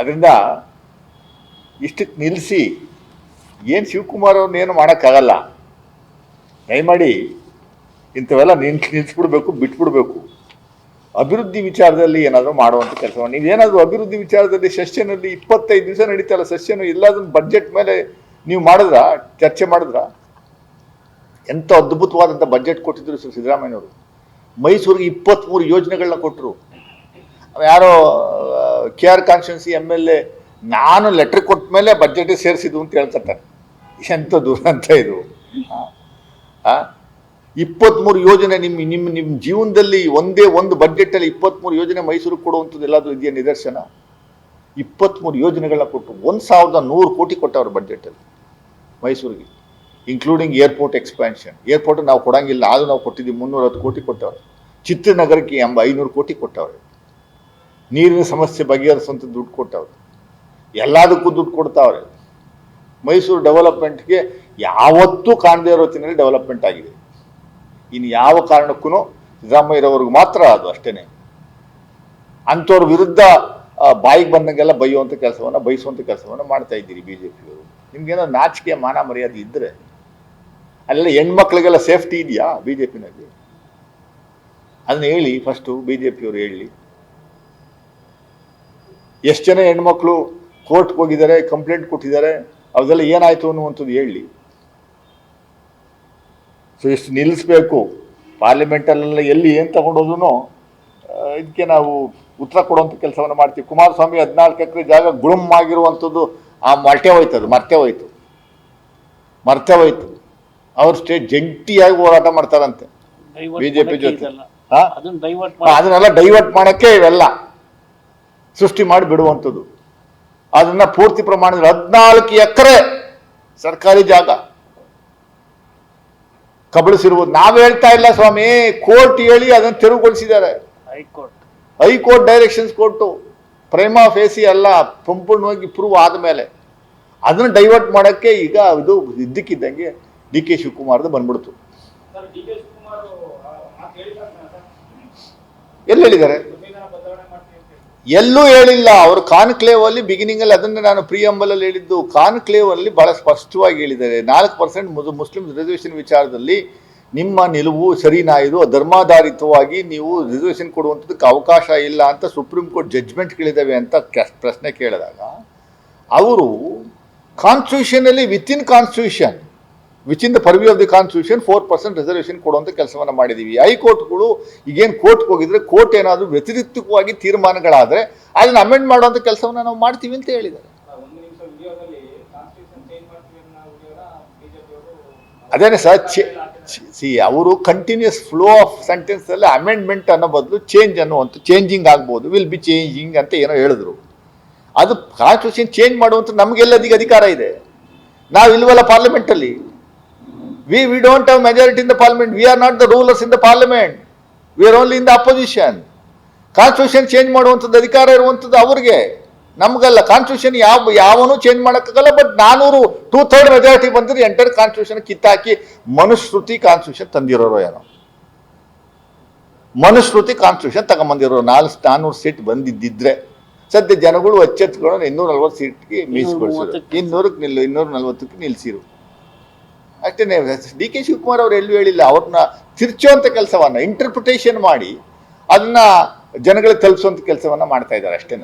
ಅದರಿಂದ ಇಷ್ಟಕ್ಕೆ ನಿಲ್ಲಿಸಿ ಏನು ಶಿವಕುಮಾರ್ ಅವ್ರನ್ನೇನು ಮಾಡೋಕ್ಕಾಗಲ್ಲ. ದಯಮಾಡಿ ಇಂಥವೆಲ್ಲ ನಿಲ್ಸ್ ನಿಲ್ಲಿಸ್ಬಿಡ್ಬೇಕು ಬಿಟ್ಬಿಡ್ಬೇಕು. ಅಭಿವೃದ್ಧಿ ವಿಚಾರದಲ್ಲಿ ಏನಾದರೂ ಮಾಡುವಂಥ ಕೆಲಸ ಮಾಡಿ ನೀವೇನಾದರೂ ಅಭಿವೃದ್ಧಿ ವಿಚಾರದಲ್ಲಿ ಸೆಷನಲ್ಲಿ ಇಪ್ಪತ್ತೈದು ದಿವಸ ನಡೀತಲ್ಲ ಸೆಷನ್ ಎಲ್ಲದನ್ನು ಬಡ್ಜೆಟ್ ಮೇಲೆ ನೀವು ಮಾಡಿದ್ರ, ಚರ್ಚೆ ಮಾಡಿದ್ರ? ಎಂಥ ಅದ್ಭುತವಾದಂಥ ಬಜೆಟ್ ಕೊಟ್ಟಿದ್ರು ಸಿದ್ದರಾಮಯ್ಯನವರು. ಮೈಸೂರಿಗೆ ಇಪ್ಪತ್ತ್ಮೂರು ಯೋಜನೆಗಳನ್ನ ಕೊಟ್ಟರು ಯಾರೋ K R constituency M L A, ನಾನು ಲೆಟ್ರ್ ಕೊಟ್ಟ ಮೇಲೆ ಬಜೆಟ್ ಸೇರಿಸಿದ್ದು ಅಂತ ಹೇಳ್ತಾರೆ ಎಂಥ ದುರಂತ ಇದು? ಆ? ಇಪ್ಪತ್ತ್ಮೂರು ಯೋಜನೆ ನಿಮ್ಮ ನಿಮ್ಮ ನಿಮ್ಮ ಜೀವನದಲ್ಲಿ ಒಂದೇ ಒಂದು ಬಜೆಟಲ್ಲಿ ಇಪ್ಪತ್ಮೂರು ಯೋಜನೆ ಮೈಸೂರಿಗೆ ಕೊಡುವಂಥದ್ದು ಎಲ್ಲಾದರೂ ಇದೆಯಾ ನಿದರ್ಶನ? ಇಪ್ಪತ್ಮೂರು ಯೋಜನೆಗಳನ್ನ ಕೊಟ್ಟು ಒಂದು ಸಾವಿರದ ನೂರು ಕೋಟಿ ಕೊಟ್ಟವ್ರು ಬಜೆಟಲ್ಲಿ ಮೈಸೂರಿಗೆ ಇನ್ಕ್ಲೂಡಿಂಗ್ ಏರ್ಪೋರ್ಟ್ ಎಕ್ಸ್ಪ್ಯಾನ್ಷನ್ ಏರ್ಪೋರ್ಟ್ ನಾವು ಕೊಡಂಗಿಲ್ಲ, ಆದರೂ ನಾವು ಕೊಟ್ಟಿದ್ದೀವಿ ಮುನ್ನೂರ ಹತ್ತು ಕೋಟಿ ಕೊಟ್ಟವ್ರೆ. ಚಿತ್ರನಗರಕ್ಕೆ ಎಂಬ ಐನೂರು ಕೋಟಿ ಕೊಟ್ಟವ್ರೆ. ನೀರಿನ ಸಮಸ್ಯೆ ಬಗೆಹರಿಸುವಂಥ ದುಡ್ಡು ಕೊಟ್ಟವ್ರು. ಎಲ್ಲದಕ್ಕೂ ದುಡ್ಡು ಕೊಡ್ತಾವ್ರೆ. ಮೈಸೂರು ಡೆವಲಪ್ಮೆಂಟ್ಗೆ ಯಾವತ್ತೂ ಕಾಣದೇ ಇರೋ ಹೊತ್ತಿನಲ್ಲಿ ಡೆವಲಪ್ಮೆಂಟ್ ಆಗಿದೆ. ಇನ್ನು ಯಾವ ಕಾರಣಕ್ಕೂ ಸಿದ್ದರಾಮಯ್ಯರವ್ರಿಗೆ ಮಾತ್ರ ಅದು ಅಷ್ಟೇನೆ. ಅಂಥವ್ರ ವಿರುದ್ಧ ಬಾಯಿಗೆ ಬಂದಂಗೆಲ್ಲ ಬೈಯುವಂಥ ಕೆಲಸವನ್ನು ಬಯಸುವಂಥ ಕೆಲಸವನ್ನು ಮಾಡ್ತಾ ಇದ್ದೀರಿ ಬಿ ಜೆ ಪಿಯವರು ನಿಮ್ಗೇನೋ ನಾಚಿಕೆ, ಮಾನ ಮರ್ಯಾದೆ ಇದ್ದರೆ ಅಲ್ಲೆಲ್ಲ ಹೆಣ್ಮಕ್ಳಿಗೆಲ್ಲ ಸೇಫ್ಟಿ ಇದೆಯಾ ಬಿ ಜೆ ಪಿನಲ್ಲಿ ಅದನ್ನ ಹೇಳಿ, ಫಸ್ಟು ಬಿ ಜೆ ಪಿಯವರು ಹೇಳಿ. ಎಷ್ಟು ಜನ ಹೆಣ್ಮಕ್ಳು ಕೋರ್ಟ್ಗೆ ಹೋಗಿದ್ದಾರೆ ಕಂಪ್ಲೇಂಟ್ ಕೊಟ್ಟಿದ್ದಾರೆ ಅದೆಲ್ಲ ಏನಾಯ್ತು ಅನ್ನುವಂಥದ್ದು ಹೇಳಿ. ಸೊ ಎಷ್ಟು ನಿಲ್ಲಿಸ್ಬೇಕು. ಪಾರ್ಲಿಮೆಂಟಲ್ಲೆಲ್ಲ ಎಲ್ಲಿ ಏನು ತಗೊಂಡೋದೂ ಇದಕ್ಕೆ ನಾವು ಉತ್ತರ ಕೊಡುವಂಥ ಕೆಲಸವನ್ನು ಮಾಡ್ತೀವಿ. ಕುಮಾರಸ್ವಾಮಿ ಹದಿನಾಲ್ಕು ಎಕರೆ ಜಾಗ ಗುಳುಮ್ ಆಗಿರುವಂಥದ್ದು ಆ ಮರ್ತೆ ಹೋಯ್ತು ಅದು ಮರ್ತೆ ಹೋಯ್ತು. ಮರ್ತೆ ಹೋಯ್ತು. ಅವ್ರು ಸ್ಟೇಟ್ ಜಂಟಿಯಾಗಿ ಹೋರಾಟ ಮಾಡ್ತಾರಂತೆ. ಬಿಜೆಪಿ ಜೊತೆ. ಹಾ? ಅದನ್ನ ಡೈವರ್ಟ್ ಅದನ್ನೆಲ್ಲ ಡೈವರ್ಟ್ ಮಾಡೋಕ್ಕೆ ಇವೆಲ್ಲ. ಸೃಷ್ಟಿ ಮಾಡಿ ಬಿಡುವಂಥದ್ದು. ಅದನ್ನ ಪೂರ್ತಿ ಪ್ರಮಾಣದಲ್ಲಿ ಹದಿನಾಲ್ಕು ಎಕರೆ ಸರ್ಕಾರಿ ಜಾಗ. ಕಬಳಿಸಿರುವುದು. ನಾವು ಹೇಳ್ತಾ ಇಲ್ಲ ಸ್ವಾಮಿ ಕೋರ್ಟ್ ಹೇಳಿ ಅದನ್ನು ತೆರವುಗೊಳಿಸಿದ್ದಾರೆ. ಹೈಕೋರ್ಟ್. ಹೈಕೋರ್ಟ್ ಡೈರೆಕ್ಷನ್ಸ್ ಕೊಟ್ಟು ಪ್ರೇಮ ಫೇಸಿ ಅಲ್ಲ ಸಂಪೂರ್ಣವಾಗಿ ಪ್ರೂವ್ ಆದಮೇಲೆ ಅದನ್ನು ಡೈವರ್ಟ್ ಮಾಡೋಕ್ಕೆ ಈಗ ಇದು ಇದ್ದಕ್ಕಿದ್ದಂಗೆ ಡಿ ಕೆ ಶಿವಕುಮಾರ್ದು ಬಂದ್ಬಿಡ್ತು. ಎಲ್ಲಿ ಹೇಳಿದ್ದಾರೆ ಸಂವಿಧಾನ ಬದಲಾವಣೆ ಮಾಡ್ತೀವಿ ಅಂತ ಹೇಳಿ. ಎಲ್ಲೂ ಹೇಳಿಲ್ಲ. ಅವರು ಕಾನ್ಕ್ಲೇವ್ ಅಲ್ಲಿ ಬಿಗಿನಿಂಗ್ ಅಲ್ಲಿ ಅದನ್ನ ನಾನು ಪ್ರಿಯಂಬಲ್ ಅಲ್ಲಿ ಹೇಳಿದ್ದು. ಕಾನ್ಕ್ಲೇವ್ ಅಲ್ಲಿ ಬಹಳ ಸ್ಪಷ್ಟವಾಗಿ ಹೇಳಿದ್ದಾರೆ. ನಾಲ್ಕು ಪರ್ಸೆಂಟ್ ಮುಸ್ಲಿಂ ರಿಸರ್ವೇಷನ್ ವಿಚಾರದಲ್ಲಿ ನಿಮ್ಮ ನಿಲುವು ಸರಿನಾ ಇದು? ಧರ್ಮಾಧಾರಿತವಾಗಿ ನೀವು ರಿಸರ್ವೇಷನ್ ಕೊಡುವಂಥದ್ದಕ್ಕೆ ಅವಕಾಶ ಇಲ್ಲ ಅಂತ ಸುಪ್ರೀಂ ಕೋರ್ಟ್ ಜಡ್ಜ್ಮೆಂಟ್ಗಳಿದ್ದಾವೆ ಅಂತ ಪ್ರಶ್ನೆ ಕೇಳಿದಾಗ, ಅವರು ಕಾನ್ಸ್ಟಿಟ್ಯೂಷನಲ್ಲಿ in constitution which in the purview of the constitution four percent reservation ಕೊಡುವಂಥ ಕೆಲಸವನ್ನು ಮಾಡಿದ್ದೀವಿ ಹೈಕೋರ್ಟ್ಗಳು ಈಗೇನು ಕೋರ್ಟ್ಗೆ ಹೋಗಿದ್ರೆ ಕೋರ್ಟ್ ಏನಾದರೂ ವ್ಯತಿರಿಕ್ತವಾಗಿ ತೀರ್ಮಾನಗಳಾದರೆ ಅದನ್ನು ಅಮೆಂಡ್ ಮಾಡುವಂಥ ಕೆಲಸವನ್ನು ನಾವು ಮಾಡ್ತೀವಿ ಅಂತ ಹೇಳಿದ್ದಾರೆ. ಅದೇನೆ ಸರ್ ಸಿ ಅವರು ಕಂಟಿನ್ಯೂಸ್ ಫ್ಲೋ ಆಫ್ ಸೆಂಟೆನ್ಸಲ್ಲಿ ಅಮೆಂಡ್ಮೆಂಟ್ ಅನ್ನೋ ಬದಲು ಚೇಂಜ್ ಅನ್ನುವಂಥ ಚೇಂಜಿಂಗ್ ಆಗ್ಬೋದು ವಿಲ್ ಬಿ ಚೇಂಜಿಂಗ್ ಅಂತ ಏನೋ ಹೇಳಿದ್ರು. ಅದು ಕಾನ್ಸ್ಟಿಟ್ಯೂಷನ್ ಚೇಂಜ್ ಮಾಡುವಂಥ ನಮಗೆಲ್ಲದಿಗೆ ಅಧಿಕಾರ ಇದೆ. ನಾವು ಇಲ್ವಲ್ಲ ಪಾರ್ಲಿಮೆಂಟಲ್ಲಿ we we don't have majority in the parliament. We are not the rulers in the parliament We are only in the opposition. Constitution change ಮಾಡುವಂಥದ್ದು ಅಧಿಕಾರ ಇರುವಂಥದ್ದು ಅವ್ರಿಗೆ ನಮಗಲ್ಲ ಕಾನ್ಸ್ಟಿಟ್ಯೂಷನ್ ಯಾವ ಯಾವನು ಚೇಂಜ್ ಮಾಡೋಕ್ಕಾಗಲ್ಲ ಬಟ್ ನಾನೂರು ಟೂ ಥರ್ಡ್ ಮೆಜಾರಿಟಿ ಬಂದರೆ ಎಂಟರ್ ಕಾನ್ಸ್ಟಿಟ್ಯೂಷನ್ ಕಿತ್ತಾಕಿ ಮನುಸ್ಮೃತಿ ಕಾನ್ಸ್ಟಿಟ್ಯೂಷನ್ ತಂದಿರೋರು ಏನೋ ಮನುಸ್ಮೃತಿ ಕಾನ್ಸ್ಟಿಟ್ಯೂಷನ್ ತಗೊಂಬಂದಿರೋ ನಾಲ್ಕು ನಾನ್ನೂರು ಸೀಟ್ ಬಂದಿದ್ದಿದ್ರೆ ಸದ್ಯ ಜನಗಳು ಅಚ್ಚೆತ್ಕೊಂಡು ಇನ್ನೂರ ನಲ್ವತ್ತು ಸೀಟ್ಗೆ ಮೂವತ್ತಕ್ಕೆ. ಇನ್ನೂರಕ್ಕೆ ನಿಲ್ಲು ಇನ್ನೂರ ನಲ್ವತ್ತಕ್ಕೆ ನಿಲ್ಸಿರು ಅಷ್ಟೇ ಡಿ ಕೆ ಶಿವಕುಮಾರ್ ಅವ್ರು ಎಲ್ಲೂ ಹೇಳಿಲ್ಲ, ಅವ್ರನ್ನ ತಿರ್ಚುವಂಥ ಕೆಲಸವನ್ನ ಇಂಟರ್ಪ್ರಿಟೇಷನ್ ಮಾಡಿ ಅದನ್ನ ಜನಗಳಿಗೆ ತಲುಪಿಸುವಂಥ ಕೆಲಸವನ್ನ ಮಾಡ್ತಾ ಇದ್ದಾರೆ ಅಷ್ಟೇ